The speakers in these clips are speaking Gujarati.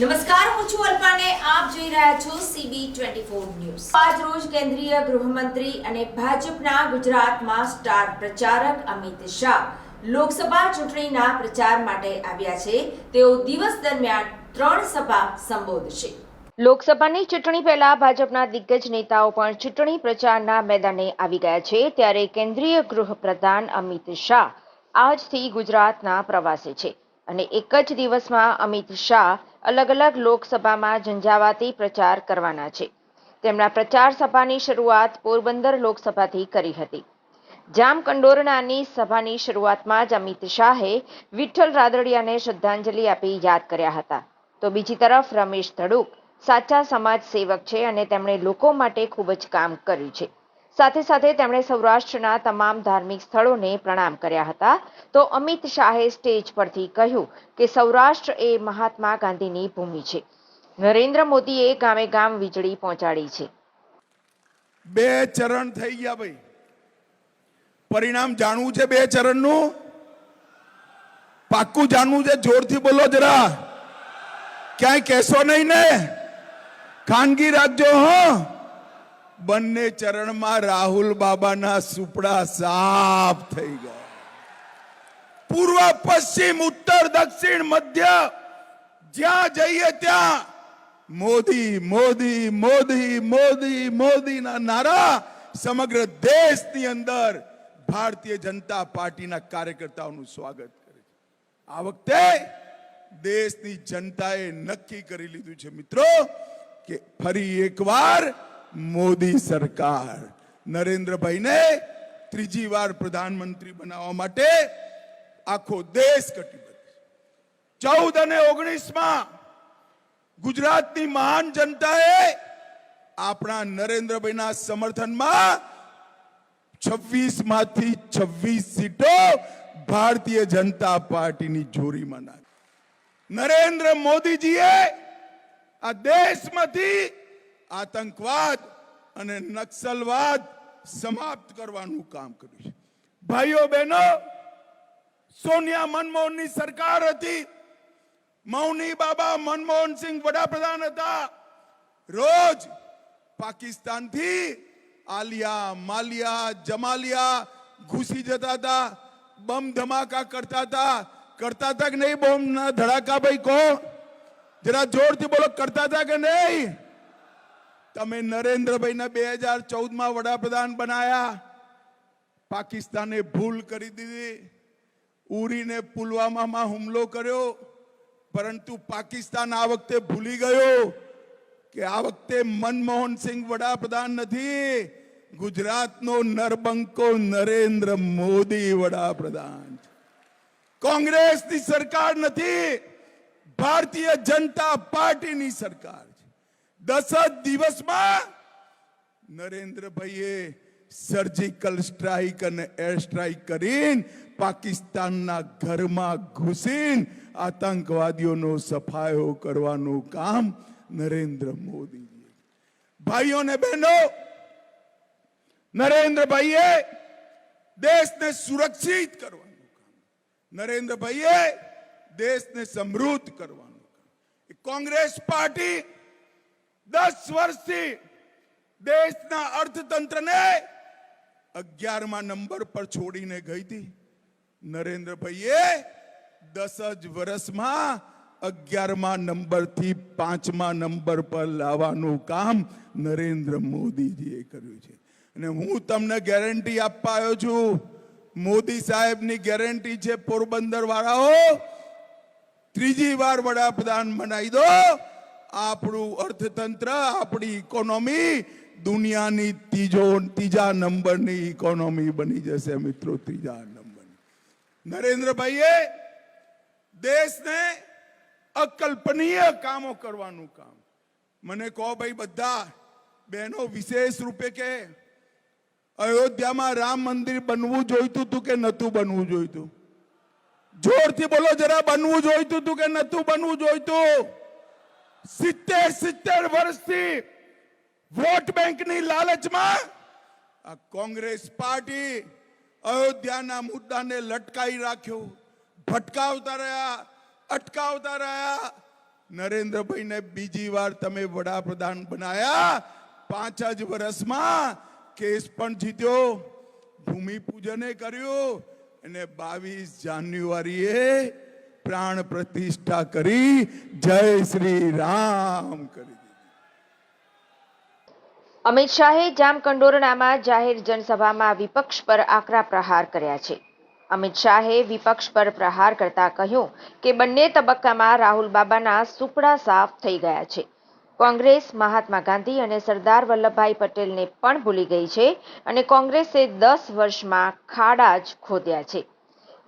નમસ્કાર, હું છું અલ્પાને. આપ જોઈ રહ્યા છો સીબી ટ્વેન્ટી ફોર ન્યૂઝ. આજ રોજ કેન્દ્રીય ગૃહમંત્રી અને ભાજપના ગુજરાતમાં સ્ટાર પ્રચારક અમિત શાહ લોકસભા ચૂંટણીના પ્રચાર માટે આવ્યા છે. તેઓ દિવસ દરમિયાન ત્રણ સભા સંબોધશે. લોકસભાની ચૂંટણી પહેલા ભાજપના દિગ્ગજ નેતાઓ પણ ચૂંટણી પ્રચારના મેદાને આવી ગયા છે. ત્યારે કેન્દ્રીય ગૃહપ્રધાન અમિત શાહ આજથી ગુજરાતના પ્રવાસે છે. અને એક જ દિવસમાં અમિત શાહ અલગ અલગ લોકસભામાં ઝંઝાવાતી પ્રચાર કરવાના છે. તેમના પ્રચાર સભાની શરૂઆત પોરબંદર લોકસભાથી કરી હતી. જામકંડોરણાની સભાની શરૂઆતમાં જ અમિત શાહે વિઠ્ઠલ રાદડિયાને શ્રદ્ધાંજલિ આપી યાદ કર્યા હતા. તો બીજી તરફ રમેશ ધડુક સાચા સમાજ સેવક છે અને તેમણે લોકો માટે ખૂબ જ કામ કર્યું છે. સાથે સાથે તેમણે સૌરાષ્ટ્રના તમામ ધાર્મિક સ્થળોને પ્રણામ કર્યા હતા. તો અમિત શાહે સ્ટેજ પરથી કહ્યું કે સૌરાષ્ટ્ર એ મહાત્મા ગાંધીની ભૂમિ છે. નરેન્દ્ર મોદીએ ગામે ગામ વીજળી પહોંચાડી છે. બે ચરણ થઈ ગયા ભાઈ. પરિણામ જાણવું છે બે ચરણનું? પાક્કું જાણવું છે? જોરથી બોલો જરા. ક્યાંય કહેશો નહીં ને? ખાનગી રાખજો હો? બંને ચરણમાં રાહુલ બાબાના સુપડા સાફ થઈ ગયા. પૂર્વ, પશ્ચિમ, ઉત્તર, દક્ષિણ, મધ્ય, જ્યાં જઈએ ત્યાં મોદી મોદી મોદી મોદી, મોદીના નારા સમગ્ર દેશની અંદર ભારતીય જનતા પાર્ટીના કાર્યકર્તાઓનું સ્વાગત કરે છે. આ વખતે દેશની જનતાએ નક્કી કરી લીધું છે મિત્રો કે ફરી એકવાર મોદી સરકાર. નરેન્દ્રભાઈને ત્રીજી વાર પ્રધાનમંત્રી બનાવવા માટે આખો દેશ કટિબદ્ધ ચૌદ અને ઓગણીસમાં ગુજરાતની મહાન જનતાએ આપણા નરેન્દ્રભાઈના સમર્થનમાં છવ્વીસમાંથી છવ્વીસ સીટો ભારતીય જનતા પાર્ટીની જોરીમાં નાખી. નરેન્દ્ર મોદીજીએ આ દેશમાંથી આતંકવાદ અને નક્સલવાદ સમાપ્ત કરવાનું કામ કર્યું છે. ભાઈઓ, બહેનો, સોનિયા મનમોહનની સરકાર હતી. મૌની બાબા મનમોહન સિંહ વડાપ્રધાન હતા. રોજ પાકિસ્તાનથી આલિયા, માલિયા, જમાલિયા ઘૂસી જતા હતા, બમ ધમાકા કરતા હતા. કરતા હતા કે નહીં? બોમ્બ ધડાકા ભાઈ કોણ? જરા જોરથી બોલો, કરતા હતા કે નહીં? તમે નરેન્દ્રભાઈને બે હજાર ચૌદમાં વડાપ્રધાન બનાયા. પાકિસ્તાને ભૂલ કરી દીધી. ઉરીને પુલવામામાં હુમલો કર્યો. પરંતુ પાકિસ્તાન આ વખતે ભૂલી ગયો કે આ વખતે મનમોહન સિંહ વડાપ્રધાન નથી. ગુજરાતનો નરબંકો નરેન્દ્ર મોદી વડાપ્રધાન. કોંગ્રેસની સરકાર નથી. ભારતીય જનતા પાર્ટીની સરકાર. દસ જ દિવસમાં નરેન્દ્રભાઈએ સર્જિકલ સ્ટ્રાઇક અને એર સ્ટ્રાઇક કરીને પાકિસ્તાનના ઘરમાં ઘૂસીને આતંકવાદીઓનો સફાયો કરવાનું કામ નરેન્દ્ર મોદીએ. ભાઈઓ ને બહેનો, નરેન્દ્રભાઈએ દેશને સુરક્ષિત કરવાનું કામ. નરેન્દ્રભાઈએ દેશને સમૃદ્ધ કરવાનું કામ. કોંગ્રેસ પાર્ટી દસ વર્ષથી દેશના અર્થતંત્રને અગિયારમા નંબર પર છોડીને ગઈ હતી. નરેન્દ્રભાઈએ દસ જ વર્ષમાં અગિયારમા નંબરથી પાંચમા નંબર પર લાવવાનું કામ નરેન્દ્ર મોદીજીએ કર્યું છે. અને હું તમને ગેરંટી આપવા આવ્યો છું. મોદી સાહેબની ગેરંટી છે પોરબંદર વાળાઓ ત્રીજી વાર વડાપ્રધાન બનાવી દો. આપણું અર્થતંત્ર, આપણી ઇકોનોમી દુનિયાની ત્રીજો, ત્રીજા નંબરની ઇકોનોમી બની જશે મિત્રો, ત્રીજા નંબરની. નરેન્દ્રભાઈએ દેશને અકલ્પનીય કામો કરવાનું કામ. મને કહો ભાઈ બધા બહેનો, વિશેષ રૂપે કે અયોધ્યામાં રામ મંદિર બનવું જોઈતું હતું કે નહોતું બનવું જોઈતું? જોરથી બોલો, જરા બનવું જોઈતું હતું કે નહોતું બનવું જોઈતું? સિત્તેર સિત્તેર વર્ષથી વોટ બેંકની લાલચમાં આ કોંગ્રેસ પાર્ટી અયોધ્યાના મુદ્દાને લટકાઈ રાખ્યો. ભટકાવતા રહ્યા, અટકાવતા રહ્યા. નરેન્દ્રભાઈને બીજી વાર તમે વડાપ્રધાન બનાયા. પાંચ જ વર્ષમાં કેસ પણ જીત્યો. ભૂમિપૂજને કર્યું. અને બાવીસ જાન્યુઆરીએ પ્રાણ પ્રતિષ્ઠા કરી જય શ્રી રામ કરી અમિત શાહે જામકંડોરણામાં જાહેર જનસભામાં વિપક્ષ પર આકરા પ્રહાર કર્યા છે. અમિત શાહે વિપક્ષ પર પ્રહાર કરતા કહ્યું કે બંને તબક્કામાં રાહુલ બાબાના સુપડા સાફ થઈ ગયા છે. કોંગ્રેસ, મહાત્મા ગાંધી અને સરદાર વલ્લભભાઈ પટેલને પણ ભૂલી ગઈ છે અને કોંગ્રેસે દસ વર્ષમાં ખાડા જ ખોદ્યા છે.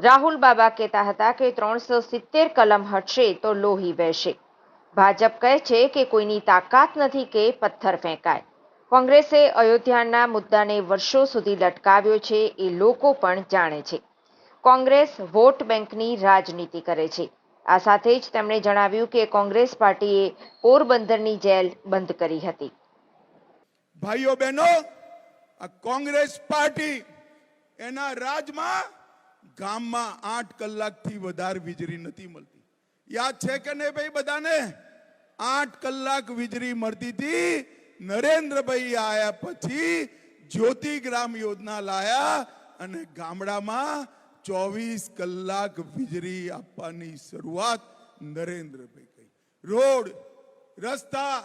રાહુલ બાબા કહેતા હતા કે ત્રણસો સિત્તેર કલમ હટશે તો લોહી વહેશે. ભાજપ કહે છે કે કોઈની તાકાત નથી કે પથ્થર ફેંકાય. કોંગ્રેસે અયોધ્યાના મુદ્દાને વર્ષો સુધી લટકાવ્યો છે એ લોકો પણ જાણે છે. કોંગ્રેસ વોટ બેંકની રાજનીતિ કરે છે. આ સાથે જ તેમણે જણાવ્યું કે કોંગ્રેસ પાર્ટીએ પોરબંદરની જેલ બંધ કરી હતી. ભાઈઓ બહેનો, આ કોંગ્રેસ પાર્ટી એના રાજમાં ગામમાં આઠ કલાકથી વધારે વીજળી નથી મળતી. યાદ છે કે નહીં ભાઈ બધાને? આઠ કલાક વીજળી મળતી હતી. નરેન્દ્રભાઈ આયા પછી જ્યોતિ ગ્રામ યોજના લાયા અને ગામડામાં ચોવીસ કલાક વીજળી આપવાની શરૂઆત નરેન્દ્રભાઈ કરી. રોડ, રસ્તા,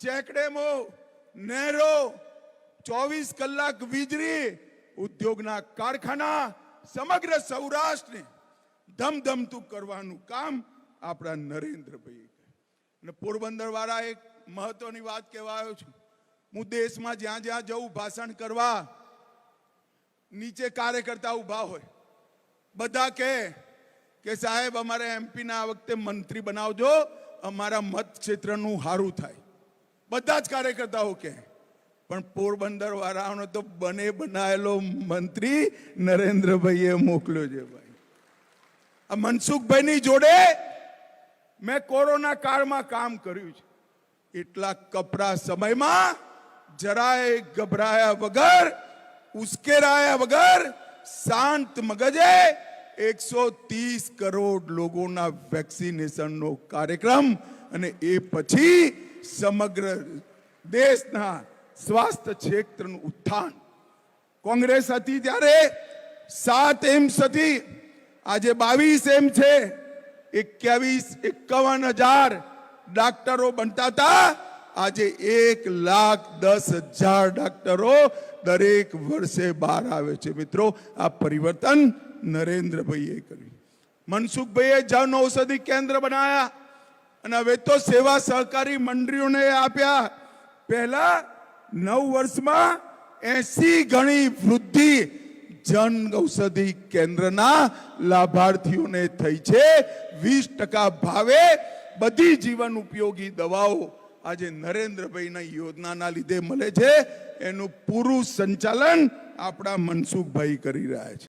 ચેકડેમો, નહેરો, ચોવીસ કલાક વીજળી, ઉદ્યોગના કારખાના સમગ્ર સૌરાષ્ટ્રને ધમધમતું કરવાનું કામ આપણા નરેન્દ્રભાઈ અને પોરબંદર વાળા એક મહત્વની વાત કહેવા આવ્યો છું. હું દેશમાં જ્યાં જ્યાં જઉં, ભાષણ કરવા, નીચે કાર્યકર્તા ઊભા હોય, બધા કહે કે સાહેબ, અમારે એમપીના આ વખતે મંત્રી બનાવજો, અમારા મત ક્ષેત્રનું સારું થાય. બધા જ કાર્યકર્તાઓ કહે. પણ પોરબંદર વાળાનો તો બને બનાયેલો મંત્રી નરેન્દ્રભાઈએ મોકલ્યો છે ભાઈ. આ મનસુખભાઈની જોડે મેં કોરોના કાળમાં કામ કર્યું છે. એટલા કપરા સમયમાં જરાય ગભરાયા વગર, ઉશ્કેરાયા વગર શાંત મગજે એકસો ત્રીસ કરોડ લોકોના વેક્સિનેશનનો કાર્યક્રમ અને એ પછી સમગ્ર દેશના સ્વાસ્થ્ય ક્ષેત્રનું ઉત્થાન. કોંગ્રેસ હતી ત્યારે સાત એમ્સ હતી. આજે બાવીસ એમ છે. એક્યાવીસ, એકાવન હજાર ડાક્ટરો બનતા હતા. આજે એક લાખ દસ હજાર ડાક્ટરો દરેક વર્ષે બહાર આવે છે. મિત્રો, આ પરિવર્તન નરેન્દ્રભાઈએ કર્યું. મનસુખભાઈએ જન ઔષધિ કેન્દ્ર બનાયા. અને હવે તો સેવા સહકારી મંડળીઓને આપ્યા. પહેલા નવ વર્ષમાં એસી ગણી વૃદ્ધિ જન ઔષધિ કેન્દ્રના લાભાર્થીઓને થઈ છે. વીસ ટકા ભાવે બધી જીવન ઉપયોગી દવાઓ આજે નરેન્દ્રભાઈના યોજનાના લીધે મળે છે. એનું પૂરું સંચાલન આપણા મનસુખભાઈ કરી રહ્યા છે.